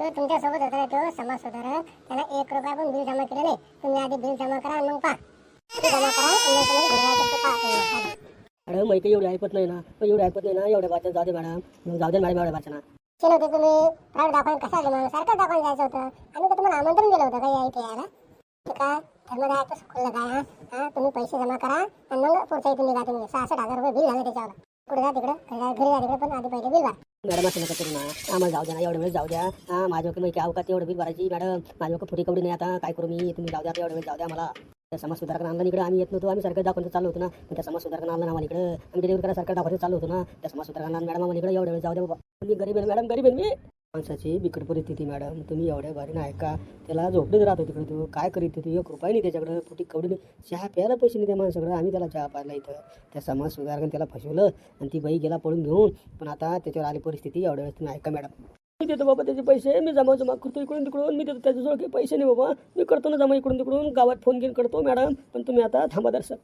तो तुमच्यासोबत होता तो समाज सुधारक. त्याला एक रुपया पण बिल जमा केलं नाही. तुम्ही आधी बिल जमा करा मग ते जमा करा. मॅडम माहिती एवढी ऐकत नाही ना. एवढी ऐकत नाही ना. एवढ्या वाचन जाऊ दे मॅडम. मग जाऊ दे मॅडम एवढ्या वाचना केलं होतं तुम्ही. प्रायव्हेट दाखवायला कसा मग सारखं दाखवायला जायचं होतं. आम्ही तर तुम्हाला आमंत्रण दिलं होतं काही इथे यायला? ते काय धर्मदाय खुल्लं काय हा? हा? तुम्ही पैसे जमा करा आणि मग पुढच्या इथून निघा तुम्ही. सहासष्ट हजार रुपये बिल झालं त्याच्यावर. पुढे जा तिकडं. घरी जा- घरी जा तिकडे पण. आधी पहिले बिल भरा. मॅडम असं नका करू ना. आम्हाला जाऊ द्या ना. एवढ्या वेळेस जाऊ द्या. हा माझ्या माहिती काय अवकात एवढं बिल भरायची? मॅडम माझ्या फुटी कवडी नाही आता. काय करू मी? तुम्ही जाऊ द्या आता एवढ्या वेळेस जाऊ द्या मला. त्या समाज सुधारक आणला इकडे आम्ही येत नव्हतो. आम्ही सरकार दाखवून चालू होतो ना. पण त्या समाज सुधारक आणला आम्हाला इकडे. आम्ही डिलिव्हरी करा सरकार दाखवतो चालू होतो ना. त्या समाज सुधारक आणला मॅडम आम्हाला इकडे एवढ्या वेळ जाऊ द्या बाबा. मी गरीब आहे मॅडम गरीब आहे मी. माणसाची बिकट परिस्थिती मॅडम. तुम्ही एवढ्या भारी नाही का त्याला झोपडीत राहतो तिकडे तो काय करीत होतो? एक रुपया नाही त्याच्याकडं. कुठे कवडी नाही चहा प्यायला पैसे नाही त्या माणसाकडं. आम्ही त्याला चहा पाहिला इथं. त्या समाज सुधारकाने त्याला फसवलं आणि ती बाई गेला पळून घेऊन. पण आता त्याच्यावर आली परिस्थिती. एवढ्या वेळेस तुम्ही ऐका मॅडम? मी देतो बाबा त्याचे पैसे. मी जमा जमा करतो इकडून तिकडून. मी देतो त्याच्याजवळ काही पैसे नाही बाबा. मी करतो ना जमा इकडून तिकडून. गावात फोन घेऊन करतो मॅडम. पण तुम्ही आता थांबा दर्शक.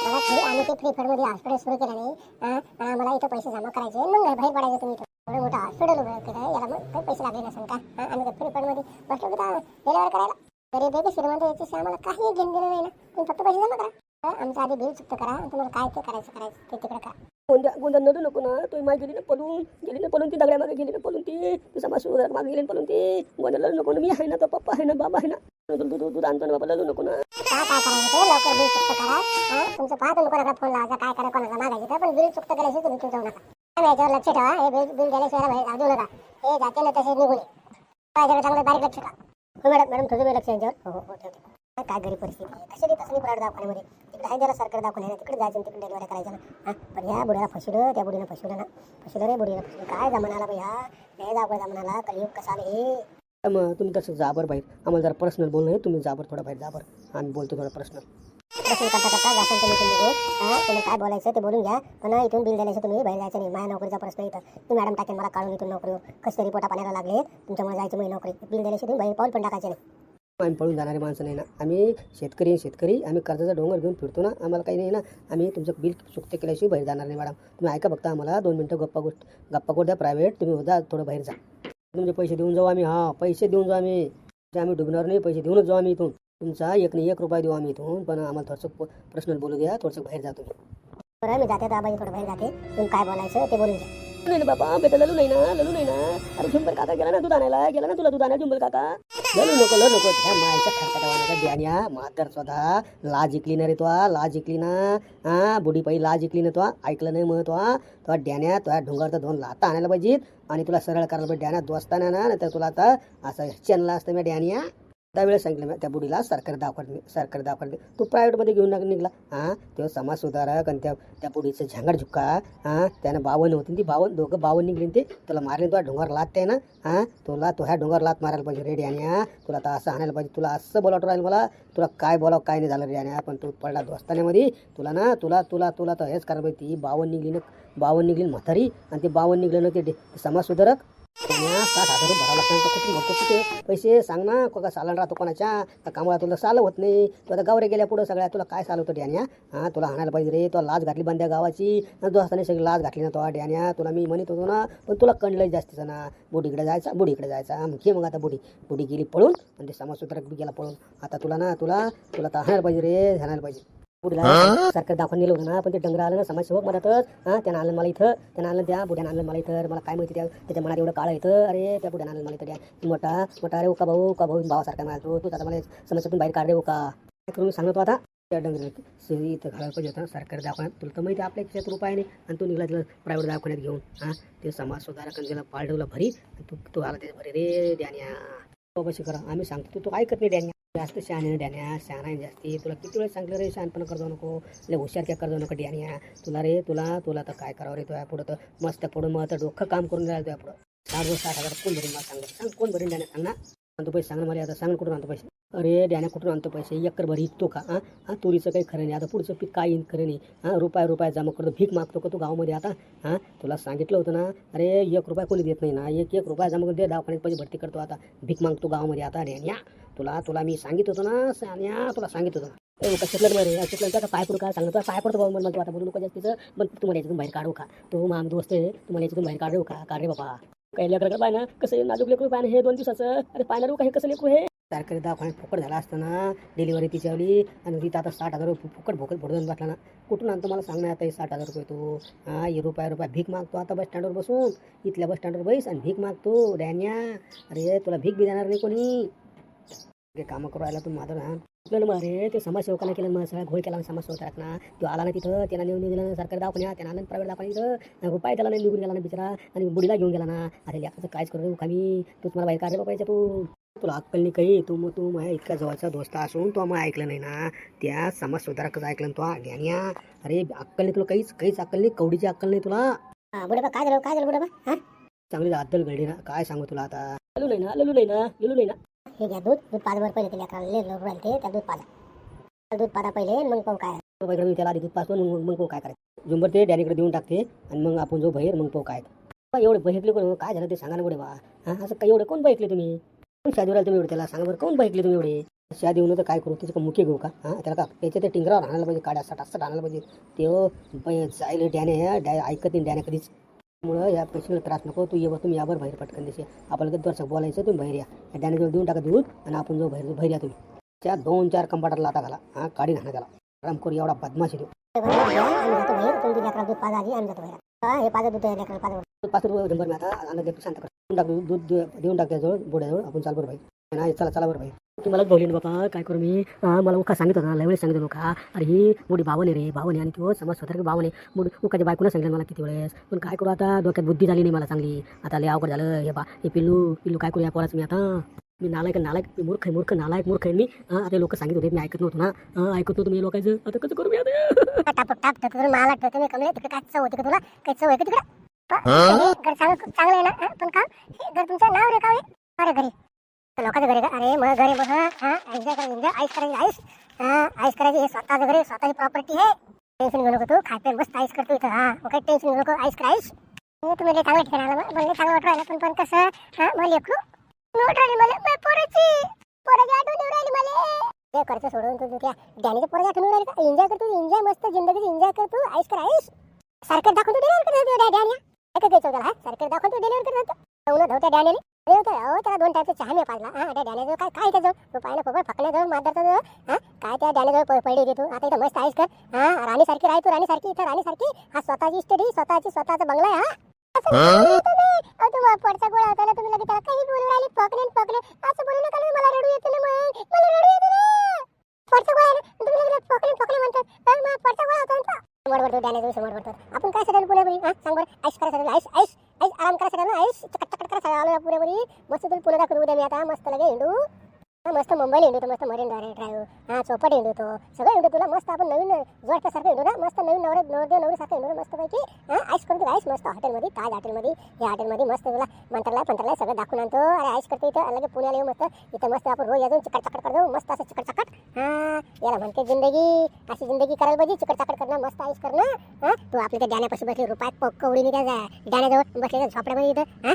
आम्ही ते फ्री फंडमध्ये हॉस्पिटल सुरू केलं नाही हा, इथं पैसे जमा करायचे. मग बाहेर पडायचं तुम्ही एवढं मोठं हॉस्पिटल उभं केलं याला मग काही पैसे लागले नसेल का? आम्ही त्या फ्री फंडमध्ये बसलो की डिलेवर करायला गरीब आहे की श्रीमंत याच्याशी आम्हाला काही घेणं देणं नाही ना. तुम्ही फक्त पैसे जमा करा. आमचं आधी बिल चुकतं करा. तुम्हाला काय ते करायचं करायचं ते तिकडे करा. गोंधळ कोणत्या नडू नको ना. तुम्ही मागे गेली ना पळून. गेली ना पळून ती दगड्या मागे गेली ना पळून ती. तुझा मासू सुधारक मागे गेली ना पळून ती. गोंधळ नको ना. मी आहे ना तो पप्पा आहे ना बाबा आहे ना. दूध दूध दूध आणतो ना बाबा लढू नको ना काय काय करायचं ते लवकर बिल चुकतं करा हा, तुमचं पहा तुम्ही कोणाला फोन लावायचा काय करा कोणाला मागायचं तर पण बिल चुकतं केल्याशिवाय तुम्ही तू जाऊ नका आम्ही याच्यावर लक्ष ठेवा हे बिल बिल गेल्याशिवाय बाहेर जाऊ नका हे जाते ना तसे निघून ये. याच्याकडे चांगलं बारीक लक्ष ठेवा हो मॅडम मॅडम तुझं बी लक्ष यांच्यावर हो हो हो ठेवते काय गरीब परिस्थिती आहे कशी तसं नाही प्रायव्हेट दवाखान्यामध्ये तिकडे आहे त्याला सरकारी दवाखान्याला तिकडे जायचं तिकडे डिलिव्हरी करायचं ना हा पण ह्या बुड्याला फसवलं त्या बुडीनं फसवलं ना फसवलं रे बुडीनं फसवलं काय जमानाला बाई हा नाही जाऊ जमानाला कलियुग कसा आलं हे मग तुम्ही तसं जाबर बाहेर आम्हाला जरा पर्सनल बोलणं आहे तुम्ही जाबर थोडा बाहेर जाबर आम्ही बोलतो थोडा पर्सनल प्रश्न करता करता जासान तुम्ही तुम्ही बोल हा तुम्ही काय बोलायचं ते बोलून घ्या. पण इथून बिल द्यायचं तुम्ही बाहेर जायचं नाही. माझ्या नोकरीचा प्रश्न इथं. तुम्ही मॅडम टाकेन मला काढून इथून नोकरी. कसे रिपोर्ट पाण्याला लागले तुमच्यामुळे जायचं मी नोकरी. बिल द्यायची तुम्ही बाहेर पाऊल पण टाकायचे नाही. आम्ही पळून जाणारे माणसं नाही ना. आम्ही शेतकरी शेतकरी. आम्ही कर्जाचा डोंगर घेऊन फिरतो ना. आम्हाला काही नाही ना. आम्ही तुमचं बिल चुकते केल्याशिवाय बाहेर जाणार नाही मॅडम तुम्ही ऐका फक्त आम्हाला दोन मिनटं गप्पा गोष्ट गप्पा करू द्या प्रायव्हेट तुम्ही जा थोडं बाहेर जा. तुमचे पैसे देऊन जाऊ आम्ही. हा पैसे देऊन जाऊ आम्ही. ते आम्ही डुबणार नाही पैसे देऊनच जाऊ आम्ही इथून. तुमचा एक नाही एक रुपया देऊ आम्ही इथून. पण आम्हाला थोडंसं पर्सनल बोलू द्या थोडंसं बाहेर जातो बरं मी जाते दाबाई थोडं बाहेर जाते. तुम्ही काय बोलायचं ते बोलून घ्या. नाही ना बाबा बेटा ललू नाही ना ललू नाही ना. अरे झुंबर काका गेला ना दूध आणायला गेला ना तुला दूध आणायला झुंबर काका. ललू नको ललू नको. त्या मायच्या खरकटावानाचा ड्यान्या मातर स्वतः. लाज इकली ना रे तो लाज इकली ना? हा? बुढी पाई लाज इकली ना तो ऐकलं नाही मग तो तो ड्यान्या तो तर दोन लाता आणायला पाहिजेत आणि तुला सरळ करायला पाहिजे. ड्यान्या दोस्ताना ना नाही तर तुला आता असं चॅनला असतं मी ड्यान्या त्यावेळेस सांगितलं मी त्या बुडीला सरकारी दाखवत सरकारी दाखवत तू प्रायव्हेटमध्ये घेऊन निघला. हां? तो समाज सुधारक आणि त्या त्या बुडीचं झांगड झुक्का हां? त्यानं बावन होती ती बावन दोघं बावन निघली ते तुला मारले तुला डोंगर लात आहे ना? हां? तुला तो ह्या डोंगर लात मारायला पाहिजे रेडी आणि हा तुला आता असं आणायला पाहिजे. तुला असं बोलावं राहील मला. तुला काय बोलावं काय नाही झालं रे आणि पण तू पडला दोस्तान्यामध्ये. तुला ना तुला तुला तुला तर हेच करायला पाहिजे ती बावन निघली ना बावन निघली म्हातारी आणि ते बावन निघलं ना ते सुधारक. सात हजार रुपये भरावं लागतं तर कुठून भरतो कुठे पैसे सांग ना को का सालन राहतो कोणाच्या? कामाला तुला साल होत नाही. तू आता गावरे गेल्या पुढं सगळ्या तुला काय साल होतं डॅन्या? हां तुला आणायला पाहिजे रे. तुला लाज घातली बांध्या गावाची. आणि तू असताना सगळी लाज घातली ना तो डॅन्या. तुला मी म्हणत होतो ना पण तुला कणलं जास्तीचं ना बुडीकडे जायचा बुडीकडे जायचा. मग घे मग आता बुडी बुडी गेली पळून आणि ते समाजसूत्र गेला पळून. आता तुला ना तुला तुला तर आणायला पाहिजे रे आणायला पाहिजे. बुडीला सरकार दाखवून नेलं होतं ना पण ते डंगर आलं ना समाजसेवक मधातच हां त्यानं आणलं मला इथं त्यानं आणलं त्या बुड्यानं आणलं मला इथं मला काय माहिती त्या त्याच्या मनात एवढं काळं येतं अरे त्या बुड्यानं आणलं मला इथं त्या मोठा मोठा अरे उका भाऊ का भाऊ भावासारखा मला तो आता मला समस्यातून बाहेर काढ रे उका. काय करून सांगतो आता? त्या डंगर सही इथं घालायला पाहिजे होता सरकारी दवाखान्यात तुला तर माहिती आपल्या खिशात रुपये नाही. आणि तू निघला तिला प्रायव्हेट दवाखान्यात घेऊन हां ते समाज सुधारक आणि त्याला पाळडवला भरी तू तू आला ते भरी रे द्यान्या करा. आम्ही सांगतो तू तू ऐकत नाही डॅन्या जास्त शहाणे डॅन्या शहाणा आहे जास्ती. तुला किती वेळेस सांगलं रे शहाणपणा करतो नको. लय हुशार क्या करतो नको डॅन्या तुला रे तुला तुला तर काय करावं रे तुझ्या पुढं तर. मस्त पुढं मग आता डोकं काम करून राहिलं तुझ्या पुढं. साठ वर्ष साठ हजार कोण भरीन मला सांग सांग कोण भरीन डॅन्या सांग ना. आणतो पैसे सांग ना मला आता. सांग कुठून आणतो पैसे. अरे डॅन्या कुठून आणतो पैसे? एकर भर इकतो का? हां? हां तुरीचं काही खरं नाही. आता पुढचं पीक काय येईन खरं नाही. हां रुपया रुपया जमा करतो. भीक मागतो का तू गावामध्ये आता? हां? तुला सांगितलं होतं ना. अरे एक रुपया कोणी देत नाही ना. एक एक रुपया जमा करून दे. दवाखान्यात पैसे भरती करतो आता. भीक मागतो गावामध्ये आता डॅन्या तुला तुला मी सांगित होतो ना सान्या तुला सांगित होतं. ए का शिकलं बरं शिकलं पाय पडू का सांगतो पाय पडतो बाबा मला आता बोलू नका जास्तीचं. पण तुम्हाला याच्यातून बाहेर काढू का? तो माम दोस्त आहे तुम्हाला याच्यातून बाहेर काढू का? काढ रे बाबा. काही लेकर पाय ना? कसं नाजूक लेकरू पाय ना हे दोन दिवसाचं. अरे पाय ना हे काही कसं लेकू हे? सरकारी दवाखान्यात फुकट झाला असताना डिलिव्हरी तिच्यावली आणि तिथं आता साठ हजार रुपये फुकट फुकट भोडून बसला ना. कुठून आणतो मला सांग ना आता हे साठ हजार रुपये तू. हा हे रुपया रुपया भीक मागतो आता बस स्टँडवर बसून. इथल्या बस स्टँडवर बैस आणि भीक मागतो डॅन्या. अरे तुला भीक बी देणार नाही कोणी. ते कामं करू राहिला तू माझं ना. आपल्याला मग अरे ते समाजसेवकाला केलं मग सगळा घोळ केला ना समाजसेवकात ना. तो आला ना तिथं त्याला नेऊन दिलं ना सरकारी दवाखान्यात त्यानं आनंद प्रायव्हेट दवाखान्यात रुपये त्याला नाही निघून गेला ना बिचारा. आणि बुडीला घेऊन गेला ना. अरे लेखाचं कायच करू कमी तूच मला बाहेर काढले बाबायच्या तू. तुला अक्कल नाही काही. तू मग तू माझ्या इतका जवळचा दोस्त असून तो मग ऐकलं नाही ना. त्या समाज सुधारकच ऐकलं ना तो? ज्ञानिया अरे अक्कल नाही तुला काहीच काहीच अक्कल नाही. कवडीची अक्कल नाही तुला. बुडबा काय झालं काय झालं बुडबा हा? चांगली अद्दल घडली ना. काय सांगू तुला आता? ललू नाही ना ललू नाही ना ललू नाही ना. हे घ्या दूध. दूध पाजवर पहिले ते लेकराला राहिले ते त्या दूध पाजा. दूध पाजा पहिले मग पाहू काय? मी त्याला आधी दूध पाचतो मग मग पाहू काय करायचं? झुंबर ते डॅनीकडे देऊन टाकते आणि मग आपण जो बहिर मग पाहू काय? एवढे बहिकले कोण? काय झालं ते सांगा ना पुढे बा? हा असं काय एवढे कोण बहिकले तुम्ही? कोण शादी तुम्ही एवढे त्याला सांगा बरं कोण बहिकले तुम्ही एवढे? शादी येऊन तर काय करू? त्याचं मुख्य घेऊ का? हा त्याला का त्याच्या ते टिंगरावर आणायला पाहिजे काड्या साठ असं आणायला पाहिजे. ते जायला डॅने डॅ ऐकत नाही डॅने कधीच. त्यामुळं या पेशंटला त्रास नको तू ये तुम्ही यावर बाहेर पटकन दिसे आपल्याला दर्शक बोलायचं तुम्ही बाहेर या या डॅनेजवळ देऊन टाका दूध आणि आपण जो बाहेर बाहेर या तुम्ही त्या दोन चार कंपाटर लाता घाला हा काढी घाणा त्याला आराम करू एवढा बदमाशी देऊ दूध पाच रुपये शंभर मी आता आणत देतो शांत कर देऊन टाक दूध देऊन टाक त्याजवळ बोड्याजवळ आपण चाल बरं भाई नाही चला चला बरं भाई तुम्हाला बोलली ना बाबा काय करू मी? मला उका सांगितलं ना लय वेळेस सांगितलं का अरे ही मोठी भावने रे भावने आणि तो समज स्वतः भावने मोठी उकाच्या बायकोनं सांगितलं मला किती वेळेस. पण काय करू आता? डोक्यात बुद्धी झाली नाही मला चांगली. आता लय अवघड झालं. हे बा हे पिल्लू पिल्लू काय करू या पोराचं मी आता? मी नालायक नालायक मूर्ख आहे मूर्ख नालायक मूर्ख आहे मी. आता लोक सांगित होते मी ऐकत नव्हतो ना. ऐकत नव्हतो मी लोकांचं. आता कसं करू मी आता? मला तिकडे काय चव होती का तुला? काय चव आहे का तिकडे? घर चांगलं खूप चांगलं आहे ना? पण का हे घर तुमचं नाव रे का हे? अरे घरी. तर लोकांचं घरी अरे मग घरी मग हा एन्जॉय करायचं एन्जॉय आईस करायची आईस हा आईस करायची. हे स्वतःचं घरी स्वतःची प्रॉपर्टी आहे. टेन्शन घेऊ नको तू. खाय पे मस्त आईस करतो इथं. हा मग काही टेन्शन घेऊ नको. आईस कर हे तुम्ही लय चांगलं ठिकाण आलं मग चांगलं वाटू राहिलं. पण पण कसं? हा मग लेखू नोट राहिली मला. पोराची. पोराची आठवण येऊ राहिली मला. ते खर्च सोडून तू तुझ्या डॅनीच्या पोराची आठवण येऊ राहिली का? एन्जॉय करतो एन्जॉय मस्त जिंदगी एन्जॉय करतो आईस कर आईस सारखं दाखवतो डिलिव्हर करतो डॅनी काय घ्यायचं त्याला हा. सारखं दाखवतो डिलिव्हर करतो जाऊन धावत्या डॅनीने अरे त्याला दोन टाईपचा चहा मी पाजला. हा त्या डॅनेजवळ काय काय त्याजवळ तू पाहिलं खबर फकण्याजवळ मारदारचा हा काय त्या डॅनेजवळ पडली होती तू? आता इथं मस्त आईस कर हा राणी सारखी तू राणी इथं राणी हा स्वतःची इस्टेडी स्वतःची स्वतःचा बंगला आहे हा. तुम्ही. अहो, तुम्ही पडचा गोळा होता ना तुम्ही लगेच त्याला काही बोलू राहिले पकडे पकडे असं बोलू नका ना मला रडू येते ना मग. मला रडू येते ना पडचा गोळा आहे ना तुम्ही लगेच पकडे पकडे म्हणतात. पडचा गोळा होता समोर वरतो डॅनेजवळ समोर वरतो आपण काय सगळं पुण्यापुरी हा सांग बरं. आईस करा सगळं ऐश ऐश ऐश. आराम करा सगळ्यांना ऐश. चकट चकट करा सगळं आलो पुण्यापुरी मस्त तुला पुणे दाखवतो उद्या मी आता. मस्त लगे हिंडू. हा मस्त मुंबईला हिंडू तो मस्त मरीन ड्राईव्ह हा चौपट हिंडू तो सगळं हिंडू तुला मस्त आपण नवीन जोडप्यासारखं हिंडू ना. मस्त नवीन नवरे नवरदेव नवरीसारखं हिंडू मस्त पैकी हा आईस करतो आईस मस्त हॉटेलमध्ये ताज हॉटेलमध्ये या हॉटेलमध्ये मस्त तुला मंत्रालय पंत्रालय सगळं दाखवून आणतो. अरे आईस करतो इथं. अलग पुण्याला येऊ मस्त. इथं मस्त आपण रोज अजून चिकट चाकट करतो. मस्त असं चिकट चाकट हा याला म्हणते जिंदगी. अशी जिंदगी करायला पाहिजे चिकट चाकट करणं मस्त आईस करणं. हा तू आपल्या त्या डॅण्यापाशी बसली रुपयात कवडी नाही त्या डॅण्याजवळ बसले झोपड्यामध्ये इथं. हा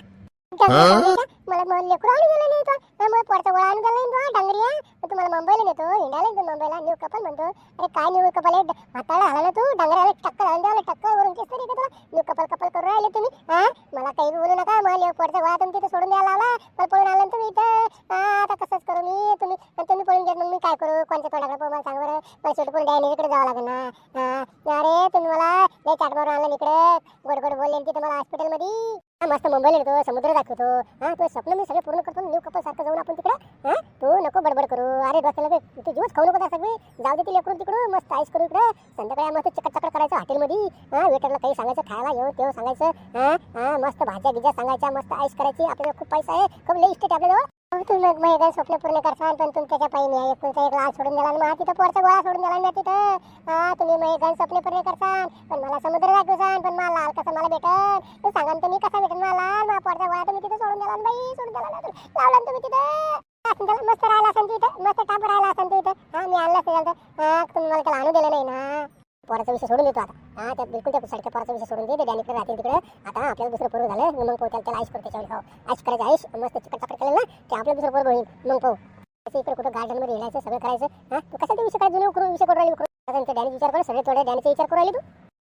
मला मला लेकरू आणून गेलं नाही तो मला पडचा गोळा आणून गेला नाही तो डांगरिया तुम्हाला मुंबईला नेतो. हिंडायला नेतो मुंबईला. न्यू कपल म्हणतो. अरे काय न्यू कपल आहे? हाताला आला ना तू. डांगऱ्याला टक्कर आणून द्यावं टक्कर वरून केस तरी तुला. न्यू कपल कपल करून राहिले तुम्ही. हा? मला काही बी बोलू नका. मला पडचा गोळा तुम्ही तिथे सोडून द्यायला लावला. मला पळून आला तुम्ही इथं. आता कसंच करू मी तुम्ही. तुम्ही पळून गेलं मग मी काय करू? कोणत्या तोंडाकडे पाहू? मला सांग बरं. मला शेवटी पण डॅनीकडे जावं लागेल ना? अरे तुम्ही मला लय चाट मारून आणलं इकडे. गोड गोड बोलले तिथे मला हॉस्पिटलमध्ये मस्त मुंबईला येतो समुद्र दाखवतो. हा तो स्वप्न मी सगळे पूर्ण करतो न्यू कपल सारखं जाऊन आपण तिकडे हा तू नको बडबड करू. अरे डोक्याला ते तू जीवच खाऊ नको त्या सगळी. जाऊ दे ती तिकडून मस्त आईस करू इकडे. संध्याकाळी मस्त चकट चकट करायचं हॉटेलमध्ये हा वेटरला काही सांगायचं खायला येऊ तेव्हा सांगायचं. हा हा मस्त भाज्या बिज्या सांगायच्या मस्त आईस करायची. आपल्याला खूप पैसा आहे. खूप लई इस्टेट आपल्याजवळ. तुम्ही मग मग स्वप्न पूर्ण करसान पण तुमच्या पायी मी एक तुमचा एक लाल सोडून दिला आणि मग तिथं पोरचा गोळा सोडून दिला ना तिथं हा तुम्ही मग गण स्वप्न पूर्ण करसान पण मला समुद्र दाखवसान पण मला लाल कसा मला भेटन तू सांगा तुम्ही कसा भेटन मला लाल मला पोरचा गोळा तुम्ही तिथं सोडून दिला बाई सोडून दिला ना तुम्ही. लावला तुम्ही तिथं. मस्त राहिला असेल तू मस्त टाप राहिला असेल तू इथं हा मी आणलं असेल तर हा तुम्ही मला त्याला आणू दिलं नाही ना. पोराचा विषय सोडून देतो आता. हा त्या बिलकुल त्या सडक्या पोराचा विषय सोडून दे ते डॅनिकडे राहतील तिकडे. आता आपल्याला दुसरं पोरं झालं मग पाहू त्याला त्याला आईस करू त्याच्यावर. हो, खाऊ आईश करायचं आईश मस्त चिकट चाकट केलं ना की आपलं दुसरं पोरं होईल मग पाहू. त्याचं इकडे कुठं गार्डनमध्ये येण्याचं सगळं करायचं. हा तू कसा ते विषय काय जुने उकरून विषय करून राहिली उकरून. त्यांच्या डॅनी विचार कर सगळे थोडे डॅनीचा विचार करू राहिली तू.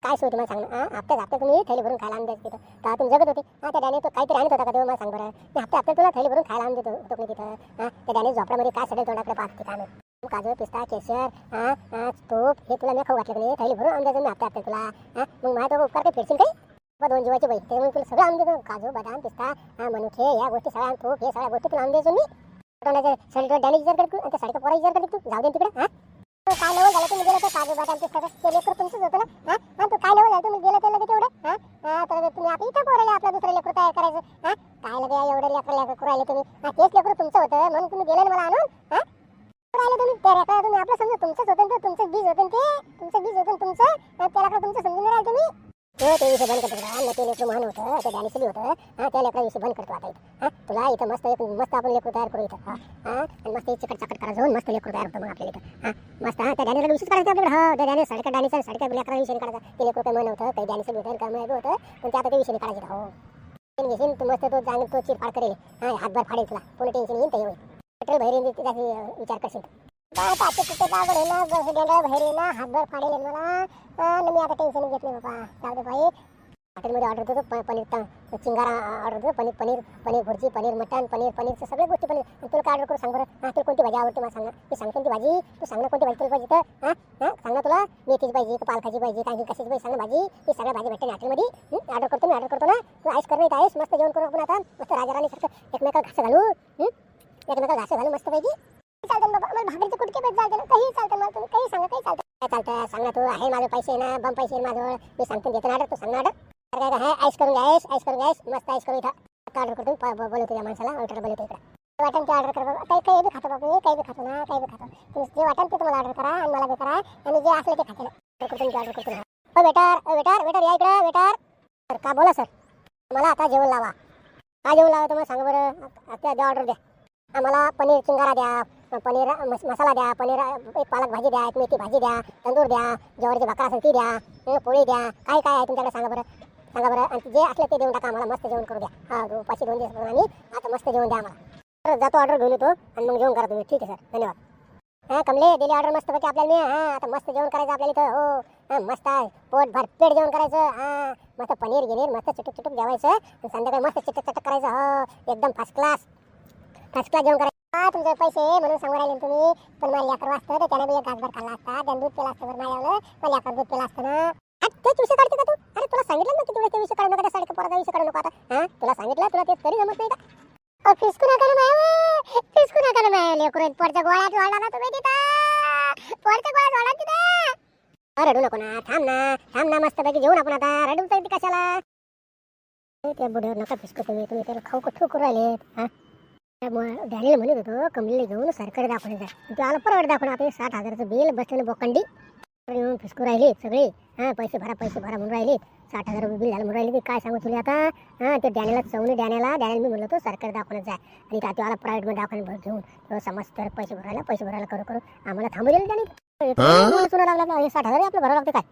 काय सोय तुम्हाला सांगणं? ना हा हप्त्यात हप्त्यात तुम्ही थैली भरून खायला आणून द्यायचं तिथं. तेव्हा तुम्ही जगत होते. हा त्या डॅने तो काहीतरी आणत होता का तेव्हा मला सांग बरं. हप्त्या हप्त्यात तुला थैली भरून खायला आणून देतो होतो की तिथं. हा त्या डॅने झोपड्यामध्ये काय सगळं तोंडाकडे पाहते काय काजू पिस्ता केशर हा हा तूप हे तुला मी खाऊ घातलं नाही थैली भरून आणून मी आता तुला हा मग माझा तो उपकार काही फिरशील काही बा दोन जीवाची बाई त्यामुळे तुला सगळं आणून काजू बदाम पिस्ता हा मनुखे या गोष्टी सगळ्या तूप हे सगळ्या गोष्टी तुला आणून द्यायचो मी. तोंडाच्या डॅमेज विचार करतो आणि त्या पोरा विचार करतो तू जाऊ दे तिकडे हा काय नवं झालं तुम्ही गेलं तर काजू बदाम पिस्ता केले तर तुमचंच होतं ना हा हा तू काय लेवल झालं तुम्ही गेलं तर लगेच एवढं हा हा तर तुम्ही आपली इथं पोरायला आपलं दुसरं लेकर तयार करायचं हा काय लगे एवढं लेकर लेकर करू राहिले तुम्ही हा तेच लेकर तुमचं होतं म्हणून तुम्ही गेलं ना मला आणून हा राहिले तुम्ही त्या रेखा तुम्ही आपलं समजा तुमचंच होतं ना ते तुमचं बीज होतं ना ते तुमचं बीज होतं ना तुमचं आणि त्या लेकरं तुमचं समजून नाही राहिले तुम्ही हो ते विषय बंद करतो आणि ते लेकरं महान होतं ते डॅनिसली होतं हा त्या लेकरा विषय बंद करतो आता इथं. हा? तुला इथं मस्त एक मस्त आपण लेकरू तयार करू इथं. हा? हा? आणि मस्त एक चिकट चाकट करा जाऊन हो, मस्त लेकरू तयार होतं मग आपल्या इथं. हा? मस्त हा? त्या डॅनीला विशेष करायचं आपल्याकडे हा त्या डॅनिस साडका डॅनिस साडका लेकरा विषय काढायचा ते लेकरू काही मन होतं काही डॅनीचं भेटेल काय मन होतं पण ते आता ते विषय काढायचं हो. टेन्शन घेशील तू मस्त तो जाण तो चिरफाड करेल. हा हातभर फाडेल तुला. पुन्हा टेन्शन येईल तर येऊन पेट्रोल भैरी त्याची विचार करशील. काय पाचशे कुठे का बरे ना? डेंडा भैरी ना हातभर फाडेल मला. मी आता टेन्शन घेत नाही बाबा. जाऊ दे भाई हॉटेलमध्ये ऑर्डर देतो पनीर चिंगारा ऑर्डर देतो पनीर पनीर पनीर भुर्जी पनीर मटन पनीर पनीर सगळ्या गोष्टी पनीर. तुला काय ऑर्डर करू सांग बरं? हा तुला कोणती भाजी आवडते मला सांग मी सांगतो कोणती भाजी? तू सांग ना कोणती भाजी तुला पाहिजे तर. हा हा सांग ना तुला. मेथीची पाहिजे का पालकाची पाहिजे काय कशाची पाहिजे सांग ना भाजी. ती सगळ्या भाजी भेटते हॉटेलमध्ये ऑर्डर करतो मी ऑर्डर करतो ना. तू आईस कर नाही आईस मस्त जेवण करू आपण आता. मस्त राजाराणी सारखं एकमेकाला घास घालू. एकमेका एकमेकाला घास घालू मस्त पाहिजे चालतं बाबा मला भाकरीचे कुठके भेट चालते ना. काही चालतं मला तुम्ही काही सांगा काही चालतं काय चालतं सांग ना तू. आहे माझे पैसे आहे ना बम पैसे आहे माझं मी सांगतो देतो ना तू सांग ना आईस करून घ्या आईस करून घ्या मस्त आईस करून इथं. ऑर्डर करतो प- ब- बोलवतो त्या माणसाला ऑर्डर बोलवतो इकडे. वाटण ते ऑर्डर करा बाबा काही काही बी खातो बाबा काही बी खातो ना काही बी खातो. तुम्ही जे वाटण ते तुम्हाला ऑर्डर करा आणि मला बी करा आणि जे असलं ते खाते ऑर्डर करतो ऑर्डर करतो ना. ओ वेटर वेटर वेटर या इकडे वेटर सर का बोला सर? मला आता जेवण लावा. काय जेवण लावा तुम्हाला सांगा बरं. आता द्या ऑर्डर द्या. आम्हाला पनीर चिंगारा द्या पनीर मस- मसाला द्या पनीर एक पालक भाजी द्या एक मेथी भाजी द्या तंदूर द्या ज्वारीची भाकर असेल ती द्या पोळी द्या काय काय आहे तुमच्याकडे सांगा बरं. सांगा बरं आणि जे असलं ते देऊन टाका आम्हाला मस्त जेवण करू द्या. हा पाचशे दोन दिवस आम्ही आता मस्त जेवण द्या आम्हाला. तर जातो ऑर्डर घेऊन येतो आणि मग जेवण करा तुम्ही. ठीक आहे सर धन्यवाद. हां कमले दिली ऑर्डर मस्त पैकी आपल्याला मी हां आता मस्त जेवण करायचं आपल्याला इथं. हो हां मस्त आहे. पोट भरपेट जेवण करायचं. हां मस्त पनीर गिनीर मस्त चुटूक चुटूक जेवायचं. आणि संध्याकाळी मस्त चिटक चटक करायचं. हो एकदम फर्स्ट क्लास फर्स्ट क्लास जेवण करायचं. हा तुमचे पैसे म्हणून सांगू राहिले तुम्ही. पण मला लेकर वाजतं तर त्याने बी एक घासभर खाल्ला असता. त्यानं दूध पिला असतं बरं माझ्यावर. मला लेकर दूध पिला असतं ना. तेच विषय काढते का तू? अरे तुला सांगितलं ना की तुला ते विषय काढू नका त्या साडीचा पोराचा विषय काढू नका आता. हा? तुला सांगितलं तुला तेच तरी जमत नाही का? फिसकू नका ना माया फिसकू नका ना माया लेकरू. पोरच्या गोळ्यात वाढला ना तुम्ही तिथं. पोरच्या गोळ्यात वाढा तिथं. रडू नको ना थांब ना थांब ना मस्त पैकी जेवण आपण आता. रडू तर कशाला? त्या बुड्यावर नका फिसकू तुम्ही तुम्ही त्याला खाऊ कुठं करू राहिलेत हा? डॅनियल म्हणत होतो कमलीला घेऊन सरकारी दाखवण्याचा तू आला परवड दाखवून आता हे साठ हजाराचं बिल बसलेलं बोकंडी. येऊन फिसकू राहिली सगळे? हा पैसे भरा पैसे भरा म्हणून राहिले. साठ हजार रुपये बिल झालं म्हणून राहिले काय सांगू तुला आता? हा ते डॅनेला चवणी डॅनेला डॅनेल मी म्हणलं तो सरकारी दाखवण्याचा आहे आणि त्या प्रायव्हेटमध्ये दाखवून घेऊन. तो समज तर पैसे भरायला पैसे भरायला करू करू. आम्हाला थांबू दिलं त्याने सुना लागला का हे साठ हजार आपलं भरावं लागतं काय?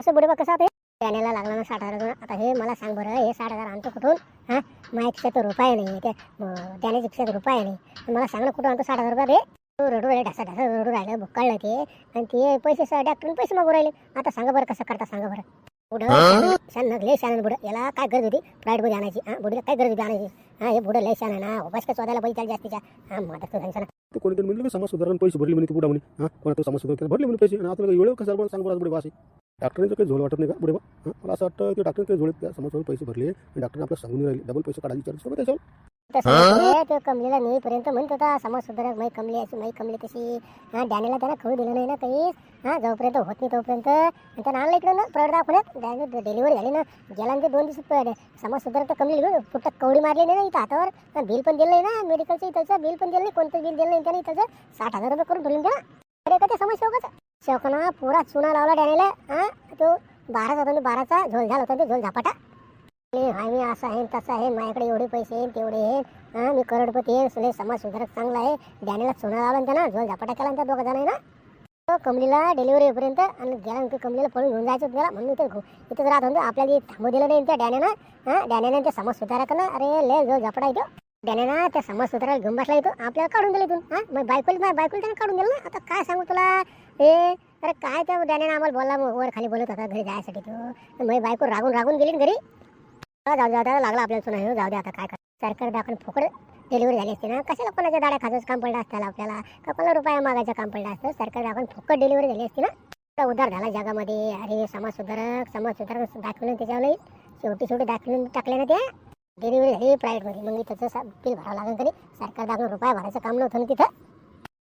असं बुडे बा कसं आता डॅनेला लागला ना साठ हजार आता हे मला सांग बरं हे साठ हजार आणतो कुठून? हा? माझ्या खिशात रुपये नाही. त्या त्याने खिशात रुपये नाही. मला सांग ना कुठं आणतो साठ हजार रुपये रे? रडू राहिले ढासा ढासा रडू राहिलं भुकाळलं ते. आणि ते पैसे डॉक्टरने पैसे मागू राहिले. आता सांगा बरं कसं करता सांगा बरं. शान शान बुडं याला काय गरज होती? प्रायव्हेटमध्ये आणायची. हा बुडीला काय गरज होती आणायची? हा हे लय शान ना. उपास का पाहिजे त्याला जास्तीच्या हा तो कोणीतरी म्हणलं की समाज सुधारण पैसे भरले म्हणे बुडा म्हणे हां कोणा तो समाज सुधारण भरले म्हणे पैसे. आणि आता एवढं कसं सांग बरं वासे? डॉक्टरने काही झोल वाटत नाही का हां मला असं वाटतं की डॉक्टर काही झोळत त्या समाजावर पैसे भरले. आणि डॉक्टरने आपल्याला सांगून राहिले. डबल पैसे काढायची त्याच्यावर? तसं तो कमलीला नेईपर्यंत म्हणत होता समाज सुधारक माई कमली अशी माई कमली तशी. हा डॅनीला त्याला खाऊ दिलं नाही ना काहीच हा जोपर्यंत होत नाही तोपर्यंत. आणि त्यानं आणलं इकडं ना प्रड दाखवण्यात. डॅनी डिलिव्हरी झाली ना. गेला ते दोन दिवस प- समाज सुधारक तर कमली घेऊन फुटत कवडी मारली नाही ना इथं हातावर. बिल पण दिलं नाही ना मेडिकलचं इथंचं बिल पण दिलं नाही कोणतं बिल दिलं नाही त्याने इथंचं साठ हजार रुपये करून ठेवून द्या अरे का ते समाज शोकाचं शोकना पुरा चुना लावला डॅनीला. हा तो बाराचा होता बाराचा. झोल झाला होता ते झोल झापाटा. मी असं आहे तसं आहे माझ्याकडे एवढे पैसे आहेत तेवढे आहेत. हा मी करोडपती आहे सगळे समाज सुधारक चांगला आहे. डॅनीला सोनं लावला त्यांना त्यानं झोल झपाटा केला ना त्या दोघं जण आहे ना तो कमलीला डिलिव्हरी होईपर्यंत आणि गेला की कमलीला पळून घेऊन जायचं होतं त्याला. म्हणून इथे इथेच राहत होतं आपल्याला थांबू दिलं नाही त्या डॅनेनं हा डॅनेनं त्या समाज सुधारकानं अरे लय झोल झपाटा येतो डॅनेनं त्या समाज सुधाराला घेऊन बसला येतो आपल्याला काढून दिलं इथून. हा मग बायकोला माझ्या बायकोला त्यानं काढून दिलं ना? आता काय सांगू तुला? हे अरे काय त्या डॅनेनं आम्हाला बोलला मग वर खाली बोलत होता घरी जायसाठी तो. माझी बायको रागून रागून गेली घरी. हा, जाऊ द्या आता लागला आपल्याला सुना. हे, हो, जाऊ द्या आता काय कर सरकार दाखवून फुकट डिलिव्हरी झाली असते ना. कशाला कोणाच्या दाड्या खाजच काम पडलं असतं आपल्याला? कपाला रुपया मागायचं काम पडलं असतं? सरकार दाखवून फुकट डिलिव्हरी झाली असती ना. आता उद्धार झाला जगामध्ये. अरे समाज सुधारक समाज सुधारक दाखवलं त्याच्यावर शेवटी शेवटी दाखवून टाकले ना ते डिलिव्हरी झाली प्रायव्हेटमध्ये मग त्याचं बिल भरावं लागेल तरी सरकार दाखवून रुपया भरायचं काम नव्हतं ना तिथं.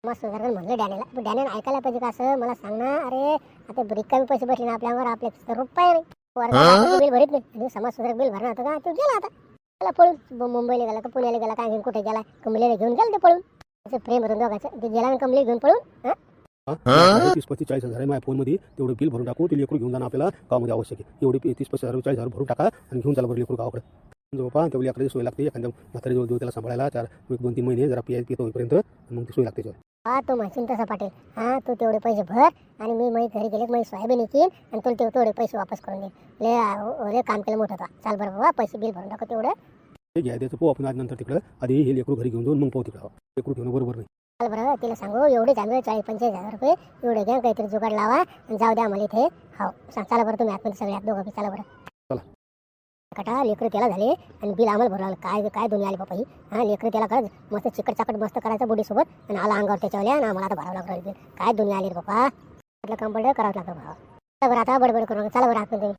मग सुधारण म्हणलं डॅनेला पण डॅनेन ऐकायला पाहिजे का असं? मला सांग ना. अरे आता रिकामी पैसे बसले ना आपल्यावर. आपले रुपये नाही. बिल भरीत नाही. समाज सुधारक बिल भरणार होतं का? तो गेला आता. त्याला पळून मुंबईला गेला का पुण्याला गेला काय कुठे गेला? कमलेला घेऊन गेला ते पळून. त्याचं प्रेम होतं दोघांचं. ते गेला आणि कमले घेऊन पळून हा? हा? तीस पस्तीस चाळीस हजार आहे माझ्या फोनमध्ये. तेवढं बिल भरून टाकू. ते लेकरू घेऊन जाणं आपल्याला गावामध्ये आवश्यक आहे. एवढे तीस पस्तीस हजार चाळीस हजार भरून टाका आणि घेऊन चाला बरं लेकरू गावाकडे. जो बाबा तेवढी लेकराची सोय लागते. एखाद्या म्हातारी जवळ त्याला सांभाळायला चार एक दोन तीन महिने जरा पिया पितो होईपर्यंत आणि मग ती सोय लागते. हा तू म्हणशील तसं पाटील. हा तू तेवढे पैसे भर आणि मी माझी घरी गेले माझी सोयाबीन येतील आणि तुला ते तेवढे पैसे वापस करून दे ले काम केलं मोठं होता चाल बरं बाबा पैसे बिल भरून टाकू तेवढं. घ्या द्यायचं पाहू आपण आज नंतर तिकडं. आधी हे लेकरू घरी घेऊन जाऊन मग पाहू तिकडं. लेकरू घेऊन बरोबर नाही. चाल बरं तिला सांगू एवढे चांगले चाळीस पंचेचाळीस हजार रुपये एवढे घ्या काहीतरी जुगाड लावा आणि जाऊ द्या मला इथे. हो सांग चला बरं तुम्ही आतमध्ये सगळे आत दोघं बी चला बरं. चला. कटा लेकरं त्याला झाले. आणि बिल आम्हाला भरावं काय काय दोन्ही आले बापा ही? हा लेकरं त्याला खरंच मस्त चिकट चाकट मस्त करायचं बोडीसोबत. आणि आला अंगावर त्याच्यावर आणि आम्हाला आता भरावं लागलं. बिल काय दोन्ही आले रे बापा? म्हटलं कंपल्टर करावं लागलं भावा. चला बरं आता बडबड करू. नका. चला बरं आतमध्ये.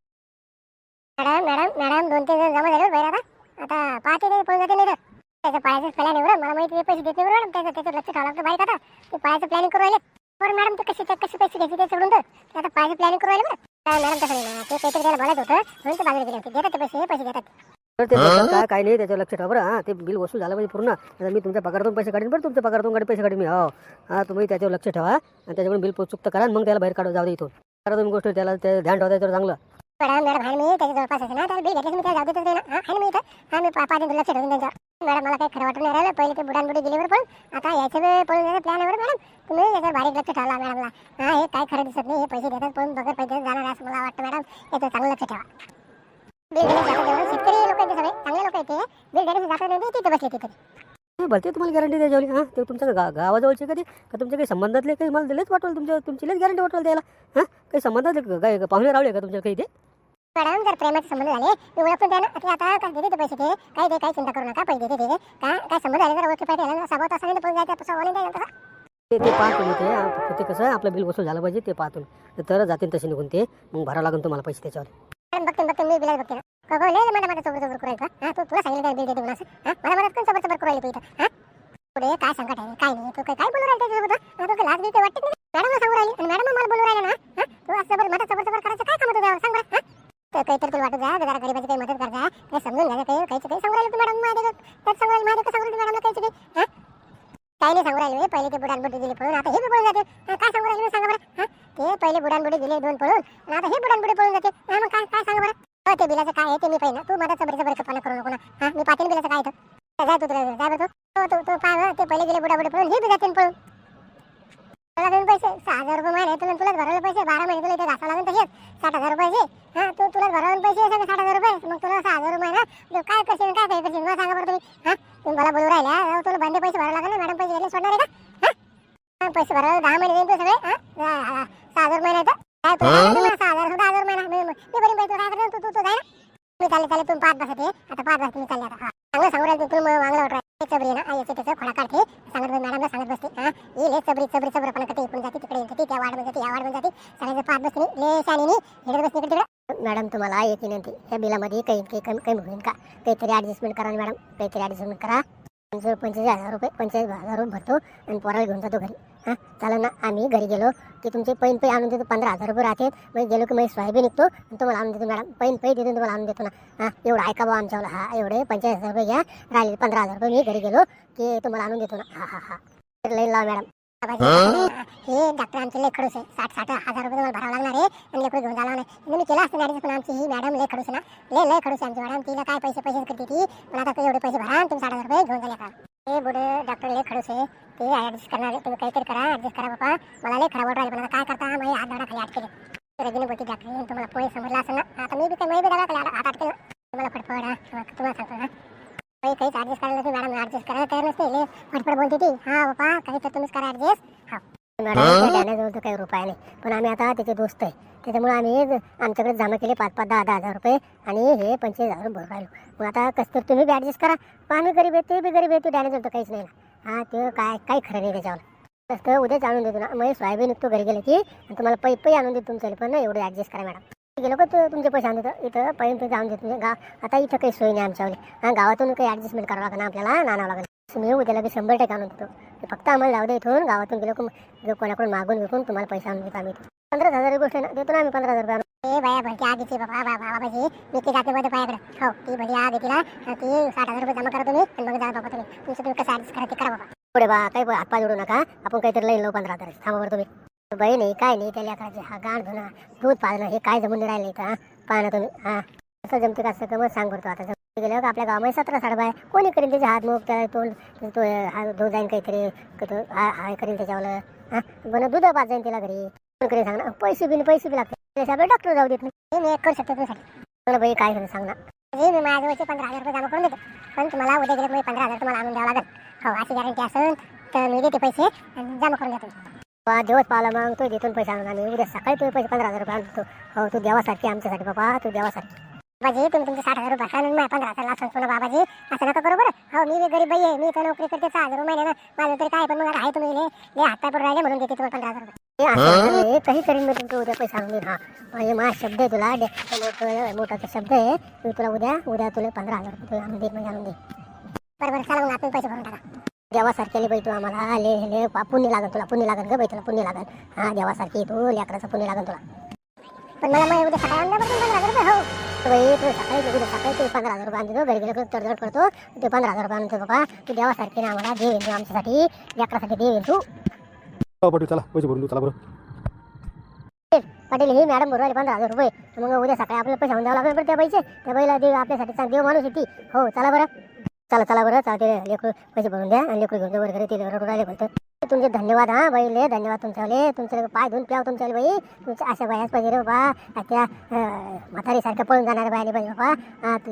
तुम्ही मॅडम मॅडम मॅडम दोन तीन जण जमा झाले हो बाहेर आता. आता पाहते ते पळून जाते नाही त्याचं पायाचं प्लॅन एवढं. मला माहिती पैसे देते बरोबर त्याचं त्याचं लक्ष ठेवावं लागतं बाईक आता. ते पायाचं प्लॅनिंग करू आले बरं मॅडम ते कसे कसे पैसे घ्यायचे ते सोडून तर आता पायाचं प्लॅनिंग करू राहिले बरं. काय मॅडम तसं नाही ना. ते काहीतरी त्याला बोलायचं होतं. म्हणून ते बाजूला गेले होते. देतात ते पैसे पैसे देतात. तर ते देतात काय काय नाही त्याच्यावर लक्ष ठेवा बरं. हां ते बिल वसूल झालं पाहिजे पूर्ण. आता मी तुमच्या पगारातून पैसे काढीन बरं तुमच्या पगारातून गाडी पैसे काढीन मी. हो. हां तुम्ही त्याच्यावर लक्ष ठेवा. आणि त्याच्याकडून बिल चुकतं करा आणि मग त्याला बाहेर काढू जाऊ दे इथून. करा तुम्ही गोष्ट त्याला ते ध्यान ठेवा त्याच्यावर चांगलं. मॅडम मॅडम आहे मी त्याच्या जवळपास असेल ना त्याला बिल घेतलं मी त्याला जाऊ देतच नाही ना. हा आहे ना मी इथं. हा मी पा- पाच दिन लक्ष ठेवून त्यांच्यावर मॅडम मला काही खरं वाटून नाही राहिलं. पहिले ते बुडान बुडी गेल्यावर पण आता यायचं बी पळून जायचं प्लॅन आहे मॅडम. तुम्ही याच्यावर बारीक लक्ष ठेवला मॅडमला. हा हे काय खरं दिसत नाही हे पैसे देतात पण बघत पैसे जाणार असं मला वाटतं मॅडम. याचं चांगलं लक्ष ठेवा. बिल देण्यास शेतकरी लोक येते सगळे. चांगले लोक येते बिल देण्यास जातात नाही तिथे बसले तिथे. नाही भलते तुम्हाला गॅरंटी द्यायची हां ते तुमच्या गा गावाजवळचे कधी? का तुमच्या काही संबंधातले काही? मला दिलेच वाटवलं तुमच्या तुमची गॅरंटी वाटवलं द्यायला. हां काही संबंधातले का- काय पाहुणे रावले का तुमच्या काही ते? मॅडम जर प्रेमाचे संबंध झाले मी ओळखून द्या ना ते आता काय देते पैसे ते? काय ते काय चिंता करू नका पैसे देते ते. काय काय संबंध झाले तर ओळखी पाहिजे सभा तासाने पण जायचं तसं द्यायला तसा. ते ते पाहतो ते हां, ते कसं आपलं बिल वसूल झालं पाहिजे ते पाहतो तर जातील तसे निघून ते मग भरावं लागेल तुम्हाला पैसे त्याच्यावर. बघते बघते मी बिलाच बघते ना. लय माझ्या माझ्या करायचं हा तू तुला सांगितलं काय बिल देते हा मला मदत कोण करायला पाहिजे हा? पुढे काय संकट आहे काय नाही तू काय काय बोलू राहिला त्याच्यासोबत हा? लाज देते वाटत नाही? मॅडम सांगू राहिली आणि मॅडम मला बोलू राहिला ना हा? तू असं चोबर माझा चोबर चोबर करायचं काय काम होतं सांग बरं हा तर काहीतरी तुला वाटत जा जरा गरीबाची काही मदत करजा काही समजून घ्या काही काहीच काही सांगू राहिलं मॅडम माझ्या तर सांगू राहिलं माझ्या सांगू राहिली मॅडमला काहीच काही हा? काही नाही सांगू राहिले पहिले ते बुडान बुडी दिले पळून आता हे बी पळून जाते. काय सांगू राहिले सांगा बरं. हा? ते पहिले बुडान बुडी दिले दोन पळून आणि आता हे बुडान बुडी पळून जाते. हा मग काय काय सांगा बरं? हो ते बिलाचं काय आहे? ते मी पाहिजे तू माझा सबरी सबरी कपाला करू नको ना. हा मी पाहते बिलाचं काय तर जाय तू तुला जाय बरं तू. हो, तू तू पाय ते पहिले गेले बुडा बुडी पळून हे बी जाते पळून. देऊन पैसे. सहा हजार रुपये महिने तुला तुलाच भरायला पैसे. बारा महिने तुला इथे घासावं लागेल तसेच साठ हजार रुपयाचे. हा तू तुला भरावून पैसे सगळे साठ हजार रुपये? मग तुला सहा हजार रुपये ना तू काय करशील काय काय करशील? मला सांगा बरं तुम्ही. हा तुम्ही मला बोलू राहिल्या? तुला बंदे पैसे भरावे लागेल मॅडम पैसे घेतले सोडणार आहे का? हा? पैसे भरावे दहा महिने देईन तू सगळे. हा? सहा हजार महिना येतं काय देणार? सहा हजार दहा हजार महिना. मी मी बरी पैसे काय करतो तू तू तू जाय मी चालले चालले. तुम्ही पाच बसते आता पाच बस तुम्ही चालले आता. हा. चांगलं सांगू राहिले तुम्ही वांगला वाटत ना. आ, याचे त्याचं खोडा काढते सांगत बस मॅडमला सांगत बसते हा ये ले चबरी चबरी चबर पण कधी इकडून जाते तिकडे येते त्या वाढ जाते या पाच बसणे ले शानी इकडे बसणे इकडे तिकडे. मॅडम तुम्हाला एक विनंती. या बिलामध्ये काही काही कमी कमी होईल का काहीतरी ॲडजस्टमेंट करा ना मॅडम. काहीतरी ॲडजस्टमेंट करा. पंचवीस पंचेचाळीस हजार रुपये पंचेचाळीस हजार रुपये भरतो आणि पोराला घेऊन जातो घरी. हां चालेल ना आम्ही घरी गेलो की तुमचे पैन पै आणून देतो. पंधरा हजार रुपये राहते मग गेलो की मग सोयाबीन निघतो आणि तुम्हाला आणून देतो मॅडम. पैन पै देतो तुम्हाला आणून देतो ना. हां एवढं ऐका बा आमच्यावर हा एवढे पंचेचाळीस हजार रुपये घ्या. राहिले पंधरा हजार रुपये. मी घरी गेलो की तुम्हाला आणून देतो ना. हा हा हा. लाईन लावा मॅडम. हे? डॉक्टर आमचे लय खडूस आहे. साठ साठ हजार रुपये तुम्हाला भरावं लागणार आहे. आणि लेकरं घेऊन जाणार नाही. मी केलं असतं मॅडम पण आमची ही मॅडम लय खडूस ना. लय लय खडूस आमची मॅडम तिला काय पैसे पैसे करते ती? पण आता एवढे पैसे भरा तुम्ही साठ हजार रुपये घेऊन झाले का हे बुडे डॉक्टर लय खडूस आहे. ते ऍडजस्ट करणार. तुम्ही काहीतरी करा ऍडजस्ट करा बाबा मला लय खराब वाटू राहिले पण काय करता? माझी हात दाडा खाली अटकेले. रगिनी बोलते डॉक्टर तुम्हाला पोहे समजला असेल ना? आता मी बी काय मी बी दाडा खाली हात अटकेल तुम्हाला फटफड तुम्हाला सांगतो ना. काही काहीच ऍडजस्ट करायला मॅडम ऍडजस्ट करायला तयार नसते लय फटफट बोलते ती. हा बाबा काही तर तुम्हीच करा ऍडजस्ट हा. मॅडम तर काही रुपया नाही. पण आम्ही आता त्याचे दोस्त आहे त्याच्यामुळे आम्ही आमच्याकडे जमा केले पाच पाच दहा दहा हजार रुपये आणि हे पंचवीस हजार भरून राहिलो. मग आता कसं तर तुम्ही बी ॲडजस्ट करा. मग आम्ही गरीब आहे ते बी गरीब आहे ते डॅनेजवळ तर काहीच नाही ना. हा ते काय काही खरं नाही त्याच्यावर. कसं उद्याच आणून देतो ना. मग सोयाबीन निघतो घरी गेले की तुम्हाला पै पै आणून देतो तुमच्या पण एवढं ॲडजस्ट करा मॅडम गेलो का तू तुमचे पैसे देतो इथं पैन ते जाऊन देतो म्हणजे गाव. आता इथं काही सोय नाही आमच्यावर गावातून काही ॲडजस्टमेंट करावं लागेल आपल्याला? नाणावं लागेल मी उद्याला बी शंभर टक्के आणून देतो. फक्त आम्हाला जाऊ दे इथून. गावातून गेलो की मग कोणाकडून मागून विकून तुम्हाला पैसे आणून देतो आम्ही पंधरा हजार गोष्ट देतो ना आम्ही पंधरा हजार रुपये ए बाया भरती आधीची बाबा. बाबा बाबाची मी ती जाते मध्ये पायाकडे. हो ती भरती आधी तिला. ती साठ हजार रुपये जमा करा तुम्ही आणि मग जा बाबा तुम्ही. तुमचं तुम्ही कसं ॲडजस्ट करा ते करा बाबा. पुढे बा काही हातपाय जोडू नका. आपण काहीतरी लई लो पंधरा हजार थांबा बरं तुम्ही. बाई नाही काय नाही त्या लेकराचे हा गाण धुणं दूध पाजणं हे काय जमून राहिले इथं पाहणं तुम्ही हा. कसं जमते कसं का मग सांग करतो आता. जमते गेलं का? आपल्या गावामध्ये सतरा साडबा आहे कोणी करेल त्याचे हात मुख त्याला तोंड तो हा जाईन काहीतरी तो हा हाय करेल त्याच्यावर हा? बरं दूध पाच जाईन तिला घरी. कोण करेल सांग ना? पैसे बिन पैसे बी लागते त्याच्यावर डॉक्टर जाऊ देत नाही. मी एक करू शकते तुझ्यासाठी बाई काय करेल सांग ना. हे मी माझ्याजवळचे पंधरा हजार रुपये जमा करून देतो. पण तुम्हाला उद्या गेलं म्हणजे पंधरा हजार तुम्हाला आणून द्यावं लागेल. हो अशी गॅरंटी असेल तर मी देते पैसे जमा करून देतो. बा दिवस पाहिला मग. तो देतून पैसे आणून आम्ही उद्या सकाळी तुम्ही पैसे पंधरा हजार रुपये आणतो. हो तू देवासारखी आमच्यासाठी बाबा तू देवासारखी. बाबाजी तुम्ही तुमचे साठ हजार रुपये आणून आणि माझ्या पंधरा हजार लाख सोनं बाबाजी. असं नका करू बरं. हो मी बी गरीब बाई आहे. मी तर नोकरी करते सहा हजार रुपये ना माझं तरी काय पण मला आहे तुम्ही ले हात पाय पडून राहिले म्हणून देते तुम्हाला पंधरा हजार रुपये. हे असं काही करीन मी तुमचं उद्या पैसे आणून. हा. म्हणजे माझा शब्द आहे तुला. मोठाचा शब्द आहे. मी तुला उद्या उद्या तुला पंधरा हजार रुपये आणून दे म्हणजे आणून दे. बरं बरं चला मग आपण पैसे भरून टाका. देवासारखेले बाई तू आम्हाला. ले ले पा- पुण्य लागन तुला पुण्य लागन ग बाई तुला पुण्य लागन. हा देवासारखी तू लेकराचं पुण्य लागन तुला. पण मला मग उद्या सकाळी आणलं बरं पंधरा हजार रुपये हो. तर बाई तू सकाळी उद्या सकाळी तू पंधरा हजार रुपये आणतो घरी गेलो तडजड करतो. तू पंधरा हजार रुपये आणतो बाबा. तू देवासारखी ना आम्हाला देव येतो आमच्यासाठी लेकरासाठी देव येतो हो पाटील चला पैसे भरून देऊ चला बरं. पाटील ही मॅडम बरोबर पंधरा हजार रुपये. मग उद्या सकाळी आपल्याला पैसे द्यावं लागेल बरं त्या पैसे त्या बाईला देव आपल्यासाठी चांग देव माणूस येते हो चला बरं. चला चला बरं चालते लेकरू पैसे भरून द्या आणि लेकरू घेऊन जा वगैरे घरी ते रडू राहिले बोलतो. तुमचे धन्यवाद हा बाईले धन्यवाद तुमच्यावाले. तुमचे पाय धुवून प्याव तुमच्यावाले बाई. तुमच्या अशा बायाच पाहिजे रे बाबा. त्या अं, म्हातारीसारखं पळून जाणाऱ्या बायाने पाहिजे बाबा. आपले